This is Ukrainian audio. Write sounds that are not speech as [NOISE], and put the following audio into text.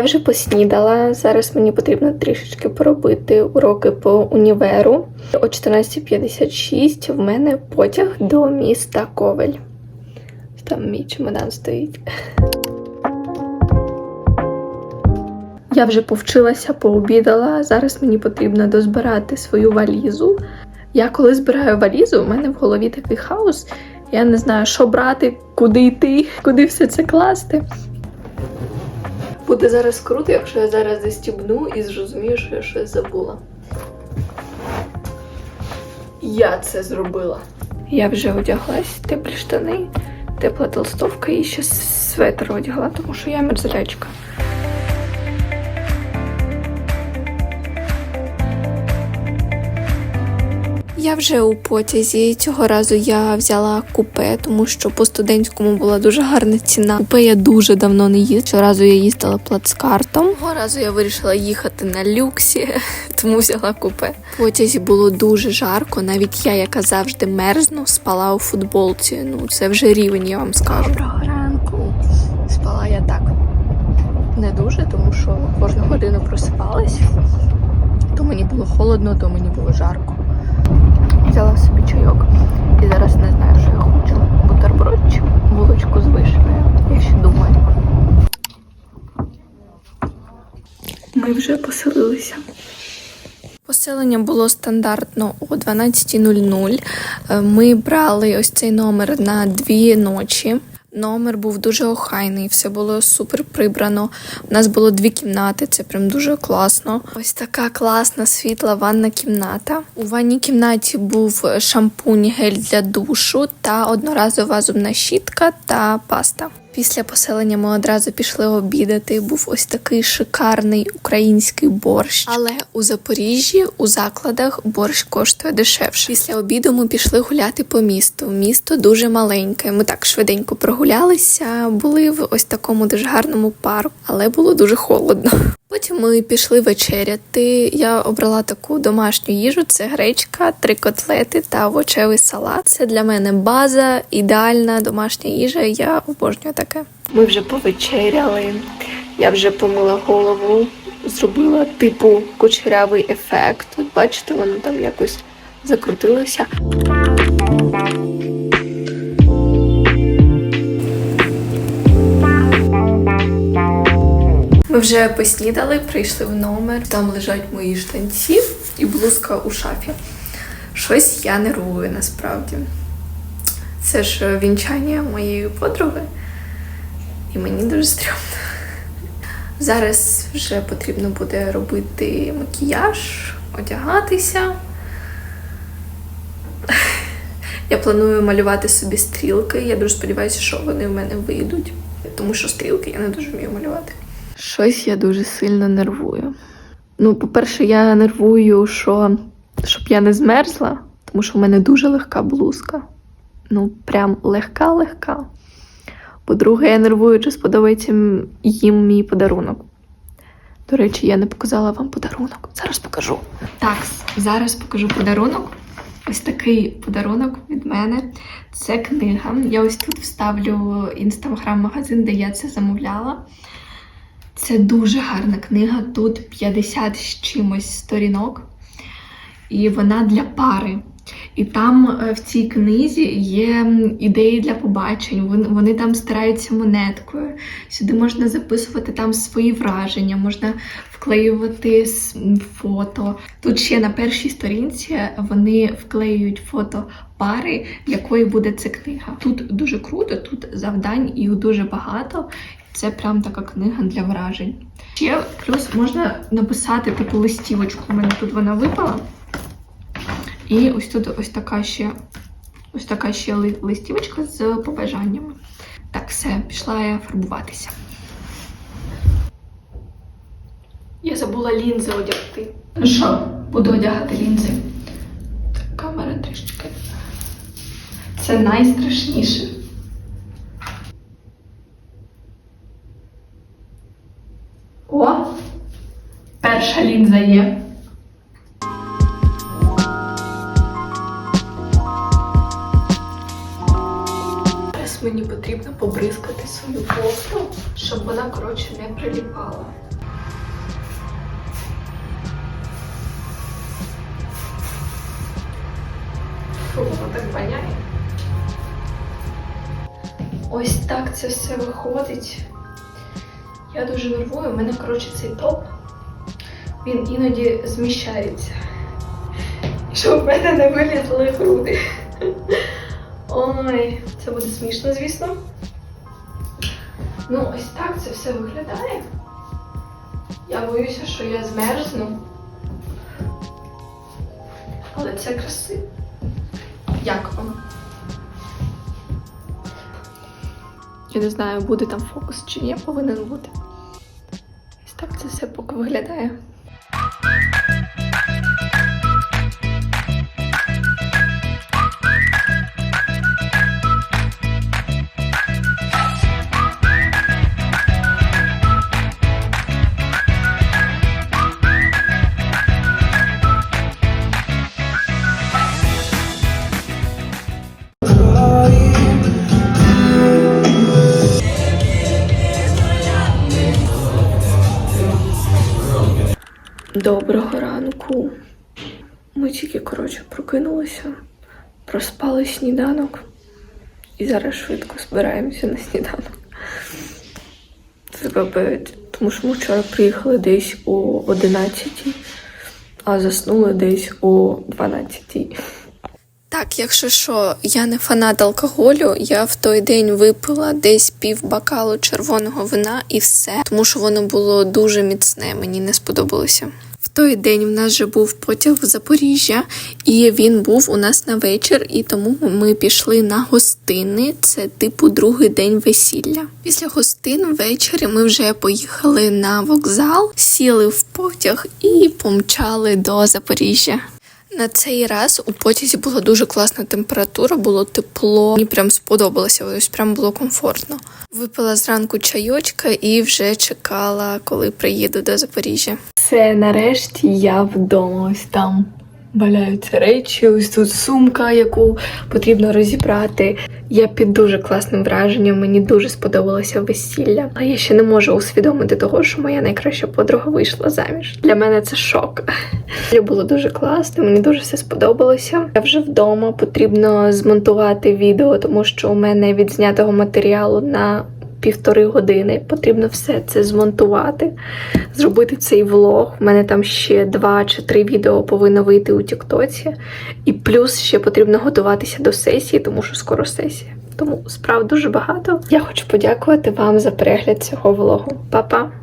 Я вже поснідала. Зараз мені потрібно трішечки поробити уроки по універу. О 14.56 в мене потяг до міста Ковель. Там мій чемодан стоїть. Я вже повчилася, пообідала. Зараз мені потрібно дозбирати свою валізу. Я коли збираю валізу, у мене в голові такий хаос. Я не знаю, що брати, куди йти, куди все це класти. Буде зараз круто, якщо я зараз застібну і зрозумію, що я щось забула. Я це зробила. Я вже одяглась, теплі штани, тепла толстовка і ще светр одягла, тому що я мерзлячка. Я вже у потязі. Цього разу я взяла купе, тому що по студентському була дуже гарна ціна. Купе я дуже давно не їздила. Цього разу я їздила плацкартом. Цього разу я вирішила їхати на люксі, [LAUGHS] тому взяла купе. В потязі було дуже жарко. Навіть я, яка завжди мерзну, спала у футболці. Ну це вже рівень, я вам скажу. Доброго ранку. Спала я так не дуже, тому що кожну годину просипалась. То мені було холодно, то мені було жарко. Взяла собі чайок і зараз не знаю, що я хочу. Бутерброд чи булочку з вишнею. Я ще думаю. Ми вже поселилися. Поселення було стандартно о 12.00. Е, Ми брали ось цей номер на дві ночі. Номер був дуже охайний, все було супер прибрано. У нас було дві кімнати, це прям дуже класно. Ось така класна світла ванна кімната. У ванній кімнаті був шампунь, гель для душу та одноразова зубна щітка та паста. Після поселення ми одразу пішли обідати. Був ось такий шикарний український борщ. Але у Запоріжжі у закладах борщ коштує дешевше. Після обіду ми пішли гуляти по місту. Місто дуже маленьке. Ми так швиденько прогулялися, були в ось такому дуже гарному парку, але було дуже холодно. Потім ми пішли вечеряти. Я обрала таку домашню їжу: це гречка, три котлети та овочевий салат. Це для мене база, ідеальна домашня їжа. Я обожнюю таке. Ми вже повечеряли. Я вже помила голову, зробила типу кучерявий ефект. Тут бачите, воно там якось закрутилося. Вже поснідали, прийшли в номер. Там лежать мої штанці і блузка у шафі. Щось я нервую насправді. Це ж вінчання моєї подруги, і мені дуже стрьомно. Зараз вже потрібно буде робити макіяж, одягатися. Я планую малювати собі стрілки. Я дуже сподіваюся, що вони в мене вийдуть, тому що стрілки я не дуже вмію малювати. Щось я дуже сильно нервую. Ну, по-перше, я нервую, що щоб я не змерзла, тому що в мене дуже легка блузка. Ну, прям легка-легка. По-друге, я нервую, чи сподобається їм мій подарунок. До речі, я не показала вам подарунок. Зараз покажу. Так, зараз покажу подарунок. Ось такий подарунок від мене. Це книга. Я ось тут вставлю інстаграм-магазин, де я це замовляла. Це дуже гарна книга. Тут 50 з чимось сторінок, і вона для пари. І там е, в цій книзі є ідеї для побачень. Вони, там стараються монеткою. Сюди можна записувати там свої враження, можна вклеювати фото. Тут ще на першій сторінці вони вклеюють фото пари, якої буде ця книга. Тут дуже круто, тут завдань їх дуже багато. Це прям така книга для вражень. Ще плюс можна написати таку листівочку. У мене тут вона випала. І ось тут ось така ще ось така ще листівочка з побажаннями. Так, все, пішла я фарбуватися. Я забула лінзи одягти. Ну що, буду одягати лінзи. Так, камера трішечки. Це найстрашніше. мені потрібно побризкати свою кофту, щоб вона, коротше, не приліпала. Фу, воно так воняє. Ось так це все виходить. Я дуже нервую, у мене, коротше, цей топ, він іноді зміщається. Щоб в мене не вилізли груди. Ой, це буде смішно, звісно. Ну, ось так це все виглядає. Я боюся, що я змерзну. Але це красиво. Як вам? Я не знаю, буде там фокус чи ні, повинен бути. Ось так це все поки виглядає. Доброго ранку. Ми тільки, коротше, прокинулися, проспали сніданок і зараз швидко збираємося на сніданок. Тому що ми вчора приїхали десь о 11, а заснули десь о 12. Так, якщо що, я не фанат алкоголю, я в той день випила десь пів бокалу червоного вина і все, тому що воно було дуже міцне, мені не сподобалося. Той день в нас же був потяг в Запоріжжя, і він був у нас на вечір, і тому ми пішли на гостини. Це типу другий день весілля. Після гостин ввечері ми вже поїхали на вокзал, сіли в потяг і помчали до Запоріжжя. На цей раз у потязі була дуже класна температура, було тепло. Мені прям сподобалося, ось прям було комфортно. Випила зранку чайочка і вже чекала, коли приїду до Запоріжжя. Все, нарешті я вдома. Ось там валяються речі. Ось тут сумка, яку потрібно розібрати. Я під дуже класним враженням. Мені дуже сподобалося весілля. Але я ще не можу усвідомити того, що моя найкраща подруга вийшла заміж. Для мене це шок. Було дуже класно, мені дуже все сподобалося. Я вже вдома потрібно змонтувати відео, тому що у мене від знятого матеріалу на півтори години. Потрібно все це змонтувати, зробити цей влог. У мене там ще два чи три відео повинно вийти у Тіктоці. І плюс ще потрібно готуватися до сесії, тому що скоро сесія. Тому справ дуже багато. Я хочу подякувати вам за перегляд цього влогу. Па-па!